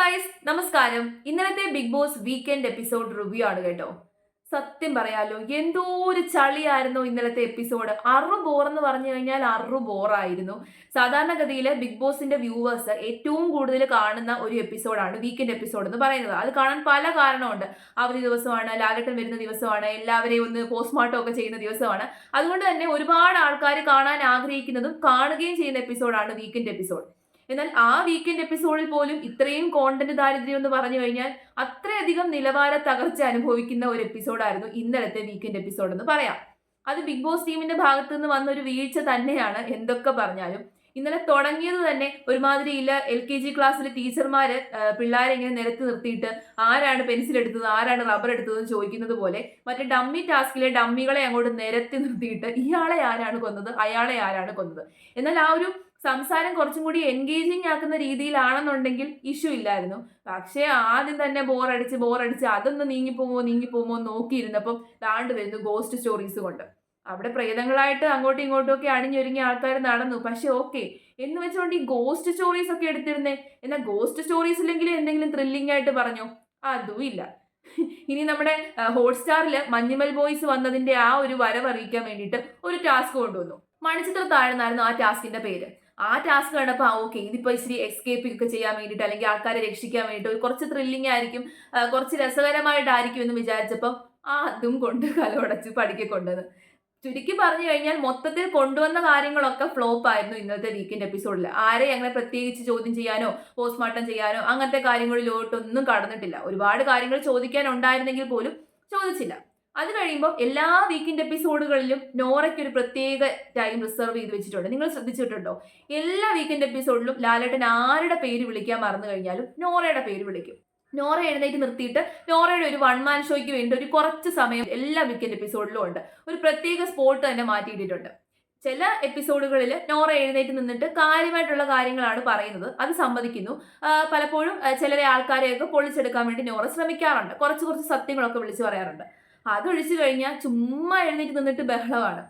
Guys നമസ്കാരം. ഇന്നലത്തെ Bigg Boss weekend episode review ആണ് കേട്ടോ. സത്യം പറയാലോ എന്തോ ഒരു ചളിയായിരുന്നു ഇന്നലത്തെ എപ്പിസോഡ് അറു ബോർ എന്ന് പറഞ്ഞു കഴിഞ്ഞാൽ അറു ബോറായിരുന്നു സാധാരണഗതിയിൽ ബിഗ് ബോസിന്റെ വ്യൂവേഴ്സ് ഏറ്റവും കൂടുതൽ കാണുന്ന ഒരു എപ്പിസോഡാണ് വീക്കെൻഡ് എപ്പിസോഡ് എന്ന് പറയുന്നത്. അത് കാണാൻ പല കാരണമുണ്ട്. അവധി ദിവസമാണ് ലാലട്ടൻ വരുന്ന ദിവസമാണ് എല്ലാവരെയും ഒന്ന് പോസ്റ്റ്മോർട്ടം ഒക്കെ ചെയ്യുന്ന ദിവസമാണ്. അതുകൊണ്ട് തന്നെ ഒരുപാട് ആൾക്കാർ കാണാൻ ആഗ്രഹിക്കുന്നതും കാണുകയും ചെയ്യുന്ന എപ്പിസോഡാണ് വീക്കെൻഡ് എപ്പിസോഡ് എന്നാൽ ആ വീക്കെൻഡ് എപ്പിസോഡിൽ പോലും ഇത്രയും കോണ്ടന്റ് ദാരിദ്ര്യം എന്ന് പറഞ്ഞു കഴിഞ്ഞാൽ അത്രയധികം നിലവാര തകർച്ച അനുഭവിക്കുന്ന ഒരു എപ്പിസോഡായിരുന്നു ഇന്നലത്തെ വീക്കെൻഡ് എപ്പിസോഡ് എന്ന് പറയാം. അത് ബിഗ് ബോസ് ടീമിന്റെ ഭാഗത്തു നിന്ന് വന്ന ഒരു വീഴ്ച തന്നെയാണ് എന്തൊക്കെ പറഞ്ഞാലും. ഇന്നലെ തുടങ്ങിയത് തന്നെ ഒരുമാതിരി ഇല്ല. എൽ കെ ജി ക്ലാസ്സിലെ ടീച്ചർമാര് പിള്ളേരെ ഇങ്ങനെ നിരത്തി നിർത്തിയിട്ട് ആരാണ് പെൻസിൽ എടുത്തത് ആരാണ് റബ്ബർ എടുത്തത് ചോദിക്കുന്നത് പോലെ മറ്റേ ഡമ്മി ടാസ്കിലെ ഡമ്മികളെ അങ്ങോട്ട് നിരത്തി നിർത്തിയിട്ട് ഇയാളെ ആരാണ് കൊന്നത് അയാളെ ആരാണ് കൊന്നത്. എന്നാൽ ആ ഒരു സംസാരം കുറച്ചും കൂടി എൻഗേജിങ് ആക്കുന്ന രീതിയിലാണെന്നുണ്ടെങ്കിൽ ഇഷ്യൂ ഇല്ലായിരുന്നു. പക്ഷേ ആദ്യം തന്നെ ബോറടിച്ച് ബോറടിച്ച് അതൊന്ന് നീങ്ങിപ്പോമോ നീങ്ങിപ്പോമോ നോക്കിയിരുന്നപ്പം താണ്ട് വരുന്നു ഗോസ്റ്റ് സ്റ്റോറീസ് കൊണ്ട്. അവിടെ പ്രേതങ്ങളായിട്ട് അങ്ങോട്ടും ഇങ്ങോട്ടും ഒക്കെ അണിഞ്ഞൊരുങ്ങിയ ആൾക്കാർ നടന്നു. പക്ഷെ ഓക്കെ എന്ന് വെച്ചുകൊണ്ട് ഈ ഗോസ്റ്റ് സ്റ്റോറീസ് ഒക്കെ എടുത്തിരുന്നേ എന്നാൽ ഗോസ്റ്റ് സ്റ്റോറീസ് ഇല്ലെങ്കിൽ എന്തെങ്കിലും ത്രില്ലിംഗ് ആയിട്ട് പറഞ്ഞോ? അതും ഇല്ല. ഇനി നമ്മുടെ ഹോട്ട്സ്റ്റാറിൽ മഞ്ഞുമൽ ബോയ്സ് വന്നതിന്റെ ആ ഒരു വരവ് അറിയിക്കാൻ വേണ്ടിയിട്ട് ഒരു ടാസ്ക് കൊണ്ടുവന്നു. മണിച്ചിത്ര താഴ്ന്നായിരുന്നു ആ ടാസ്കിന്റെ പേര്. ആ ടാസ്ക് കണ്ടപ്പോൾ ആ ഓക്കെ ഇതിപ്പോൾ ഇച്ചിരി എസ്കേപ്പിംഗ് ഒക്കെ ചെയ്യാൻ വേണ്ടിയിട്ട് അല്ലെങ്കിൽ ആൾക്കാരെ രക്ഷിക്കാൻ വേണ്ടിയിട്ട് കുറച്ച് ത്രില്ലിംഗ് ആയിരിക്കും കുറച്ച് രസകരമായിട്ടായിരിക്കും എന്ന് വിചാരിച്ചപ്പം ആ അതും കൊണ്ട് കലമടച്ച് പഠിക്കെ കൊണ്ടത് ചുരുക്കി പറഞ്ഞു കഴിഞ്ഞാൽ മൊത്തത്തിൽ കൊണ്ടുവന്ന കാര്യങ്ങളൊക്കെ ഫ്ലോപ്പ് ആയിരുന്നു ഇന്നത്തെ വീക്കെൻഡ് എപ്പിസോഡിൽ ആരെ അങ്ങനെ പ്രത്യേകിച്ച് ചോദ്യം ചെയ്യാനോ പോസ്റ്റ്മോർട്ടം ചെയ്യാനോ അങ്ങനത്തെ കാര്യങ്ങളിലോട്ടൊന്നും കടന്നിട്ടില്ല. ഒരുപാട് കാര്യങ്ങൾ ചോദിക്കാൻ ഉണ്ടായിരുന്നെങ്കിൽ പോലും ചോദിച്ചില്ല. അത് കഴിയുമ്പോൾ എല്ലാ വീക്കിന്റെ എപ്പിസോഡുകളിലും നോറയ്ക്ക് ഒരു പ്രത്യേക ടൈം റിസർവ് ചെയ്ത് വെച്ചിട്ടുണ്ട്. നിങ്ങൾ ശ്രദ്ധിച്ചിട്ടുണ്ടോ? എല്ലാ വീക്കിന്റെ എപ്പിസോഡിലും ലാലേട്ടൻ ആരുടെ പേര് വിളിക്കാൻ മറന്നു കഴിഞ്ഞാലും നോറയുടെ പേര് വിളിക്കും. നോറ എഴുന്നേറ്റ് നിർത്തിയിട്ട് നോറയുടെ ഒരു വൺ മാൻ ഷോയ്ക്ക് വേണ്ടി ഒരു കുറച്ച് സമയം എല്ലാ വീക്കെൻഡ് എപ്പിസോഡിലും ഉണ്ട്. ഒരു പ്രത്യേക സ്പോട്ട് തന്നെ മാറ്റിയിട്ടിട്ടുണ്ട്. ചില എപ്പിസോഡുകളിൽ നോറ എഴുന്നേറ്റ് നിന്നിട്ട് കാര്യമായിട്ടുള്ള കാര്യങ്ങളാണ് പറയുന്നത്. അത് സമ്മതിക്കുന്നു. പലപ്പോഴും ചിലരെ ആൾക്കാരെയൊക്കെ പൊളിച്ചെടുക്കാൻ വേണ്ടി നോറ ശ്രമിക്കാറുണ്ട്. കുറച്ച് കുറച്ച് സത്യങ്ങളൊക്കെ വിളിച്ചു പറയാറുണ്ട്. അതൊഴിച്ചു കഴിഞ്ഞാൽ ചുമ്മാ എഴുന്നേറ്റ് നിന്നിട്ട് ബഹളമാണ്.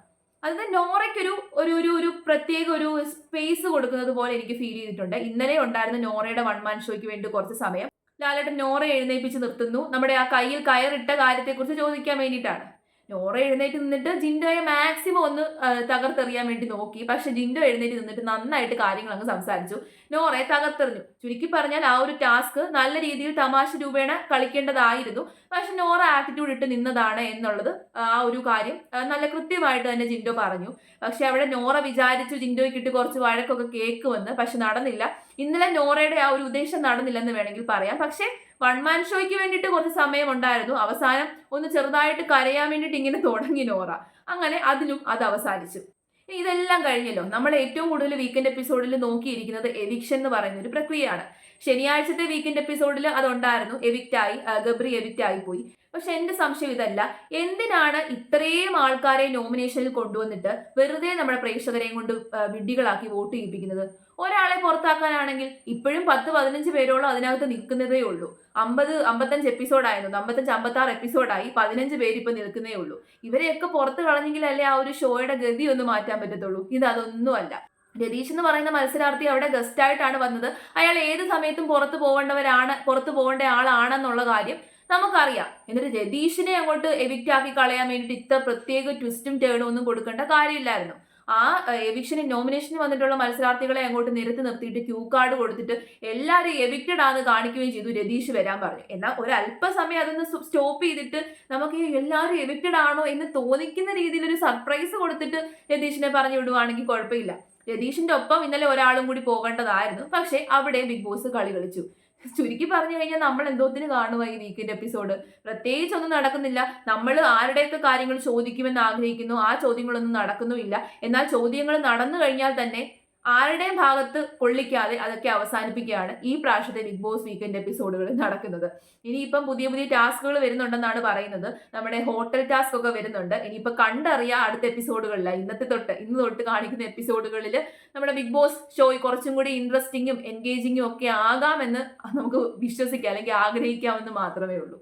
അത് നോറയ്ക്കൊരു ഒരു ഒരു ഒരു പ്രത്യേക ഒരു സ്പേസ് കൊടുക്കുന്നത് പോലെ എനിക്ക് ഫീൽ ചെയ്തിട്ടുണ്ട്. ഇന്നലെ ഉണ്ടായിരുന്ന നോറയുടെ വൺ മാൻ ഷോയ്ക്ക് വേണ്ടി കുറച്ച് സമയം. ലാലേട്ടൻ നോറ എഴുന്നേൽപ്പിച്ച് നിർത്തുന്നു. നമ്മുടെ ആ കയ്യിൽ കയറിട്ട കാര്യത്തെക്കുറിച്ച് ചോദിക്കാൻ വേണ്ടിയിട്ടാണ്. നോറ എഴുന്നേറ്റ് നിന്നിട്ട് ജിൻഡോയെ മാക്സിമം ഒന്ന് തകർത്തെറിയാൻ വേണ്ടി നോക്കി. പക്ഷെ ജിൻഡോ എഴുന്നേറ്റ് നിന്നിട്ട് നന്നായിട്ട് കാര്യങ്ങൾ അങ്ങ് സംസാരിച്ചു. നോറയെ തകർത്തെറിഞ്ഞു. ചുരുക്കി പറഞ്ഞാൽ ആ ഒരു ടാസ്ക് നല്ല രീതിയിൽ തമാശ രൂപേണ കളിക്കേണ്ടതായിരുന്നു. പക്ഷെ നോറ ആറ്റിറ്റ്യൂഡ് ഇട്ട് നിന്നതാണ് എന്നുള്ളത് ആ ഒരു കാര്യം നല്ല കൃത്യമായിട്ട് തന്നെ ജിൻഡോ പറഞ്ഞു. പക്ഷെ അവിടെ നോറ വിചാരിച്ചു ജിൻഡോയ്ക്ക് ഇട്ട് കുറച്ച് വഴക്കൊക്കെ കേൾക്കുമെന്ന് പക്ഷെ നടന്നില്ല. ഇന്നലെ നോറയുടെ ആ ഒരു ഉദ്ദേശം നടന്നില്ലെന്ന് വേണമെങ്കിൽ പറയാം. പക്ഷേ വൺ മാൻ ഷോയ്ക്ക് വേണ്ടിയിട്ട് കുറച്ച് സമയം ഉണ്ടായിരുന്നു അവസാനം ഒന്ന് ചെറുതായിട്ട് കരയാൻ വേണ്ടിയിട്ട് ഇങ്ങനെ തുടങ്ങി നോറ. അങ്ങനെ അതിലും അത് അവസാനിച്ചു. ഇതെല്ലാം കഴിഞ്ഞല്ലോ. നമ്മൾ ഏറ്റവും കൂടുതൽ വീക്കെൻഡ് എപ്പിസോഡിൽ നോക്കിയിരിക്കുന്നത് എവിക്ഷൻ എന്ന് പറയുന്ന ഒരു പ്രക്രിയയാണ്. ശനിയാഴ്ചത്തെ വീക്കെൻഡ് എപ്പിസോഡിൽ അതുണ്ടായിരുന്നു. എവിക്റ്റായി ഗബ്രി എവിക്റ്റ് ആയി പോയി. പക്ഷെ എന്റെ സംശയം ഇതല്ല. എന്തിനാണ് ഇത്രയും ആൾക്കാരെ നോമിനേഷനിൽ കൊണ്ടുവന്നിട്ട് വെറുതെ നമ്മുടെ പ്രേക്ഷകരെയും കൊണ്ട് വിഡ്ഢികളാക്കി വോട്ട് ചെയ്യിപ്പിക്കുന്നത്? ഒരാളെ പുറത്താക്കാനാണെങ്കിൽ ഇപ്പോഴും പത്ത് പതിനഞ്ച് പേരോളം അതിനകത്ത് നിൽക്കുന്നതേ ഉള്ളൂ. അമ്പത് അമ്പത്തഞ്ച് എപ്പിസോഡായിരുന്നു അമ്പത്തഞ്ച് അമ്പത്താറ് എപ്പിസോഡായി പതിനഞ്ച് പേര് ഇപ്പൊ നിൽക്കുന്നേ ഉള്ളൂ. ഇവരെയൊക്കെ പുറത്ത് കളഞ്ഞെങ്കിലല്ലേ ആ ഒരു ഷോയുടെ ഗതി ഒന്ന് മാറ്റാൻ പറ്റത്തുള്ളൂ. ഇത് അതൊന്നുമല്ല. രതീഷ് എന്ന് പറയുന്ന മത്സരാർത്ഥി അവിടെ ഗസ്റ്റ് ആയിട്ടാണ് വന്നത്. അയാൾ ഏത് സമയത്തും പുറത്തു പോകേണ്ടവരാണ് പുറത്തു പോകേണ്ട ആളാണെന്നുള്ള കാര്യം നമുക്കറിയാം. എന്നിട്ട് രതീഷിനെ അങ്ങോട്ട് എവിക്റ്റ് ആക്കി കളയാൻ വേണ്ടിയിട്ട് ഇത്ര പ്രത്യേക ട്വിസ്റ്റും ടേണും ഒന്നും കൊടുക്കേണ്ട കാര്യമില്ലായിരുന്നു. ആ എവിക്ഷന് നോമിനേഷന് വന്നിട്ടുള്ള മത്സരാർത്ഥികളെ അങ്ങോട്ട് നിരത്തി നിർത്തിയിട്ട് ക്യൂ കാർഡ് കൊടുത്തിട്ട് എല്ലാവരും എവിക്റ്റഡ് ആണെന്ന് കാണിക്കുകയും ചെയ്തു രതീഷ് വരാൻ പറഞ്ഞു. എന്നാൽ ഒരു അല്പസമയം അതൊന്ന് സ്റ്റോപ്പ് ചെയ്തിട്ട് നമുക്ക് എല്ലാവരും എവിക്റ്റഡ് ആണോ എന്ന് തോന്നിക്കുന്ന രീതിയിൽ ഒരു സർപ്രൈസ് കൊടുത്തിട്ട് രതീഷിനെ പറഞ്ഞു വിടുവാണെങ്കിൽ കുഴപ്പമില്ല. രതീഷിന്റെ ഒപ്പം ഇന്നലെ ഒരാളും കൂടി പോകേണ്ടതായിരുന്നു. പക്ഷെ അവിടെ ബിഗ് ബോസ് കളി കളിച്ചു. ചുരുക്കി പറഞ്ഞു കഴിഞ്ഞാൽ നമ്മൾ എന്തോത്തിന് കാണുക ഈ വീക്കെൻഡ് എപ്പിസോഡ് പ്രത്യേകിച്ച് ഒന്നും നടക്കുന്നില്ല. നമ്മൾ ആരുടെയൊക്കെ കാര്യങ്ങൾ ചോദിക്കുമെന്ന് ആഗ്രഹിക്കുന്നു. ആ ചോദ്യങ്ങളൊന്നും നടക്കുന്നുമില്ല. എന്നാൽ ചോദ്യങ്ങൾ നടന്നു കഴിഞ്ഞാൽ തന്നെ ആരുടെയും ഭാഗത്ത് കൊള്ളിക്കാതെ അതൊക്കെ അവസാനിപ്പിക്കുകയാണ് ഈ പ്രാവശ്യത്തെ ബിഗ് ബോസ് വീക്കെൻഡ് എപ്പിസോഡുകൾ നടക്കുന്നത്. ഇനിയിപ്പം പുതിയ പുതിയ ടാസ്കുകൾ വരുന്നുണ്ടെന്നാണ് പറയുന്നത്. നമ്മുടെ ഹോട്ടൽ ടാസ്ക് ഒക്കെ വരുന്നുണ്ട്. ഇനിയിപ്പോൾ കണ്ടറിയാം അടുത്ത എപ്പിസോഡുകളിൽ ഇന്നത്തെ തൊട്ട് ഇന്ന് തൊട്ട് കാണിക്കുന്ന എപ്പിസോഡുകളിൽ നമ്മുടെ ബിഗ് ബോസ് ഷോ കുറച്ചും കൂടി ഇൻട്രസ്റ്റിങ്ങും എൻഗേജിങ്ങും ഒക്കെ ആകാമെന്ന് നമുക്ക് വിശ്വസിക്കാം അല്ലെങ്കിൽ ആഗ്രഹിക്കാമെന്ന് മാത്രമേ ഉള്ളൂ.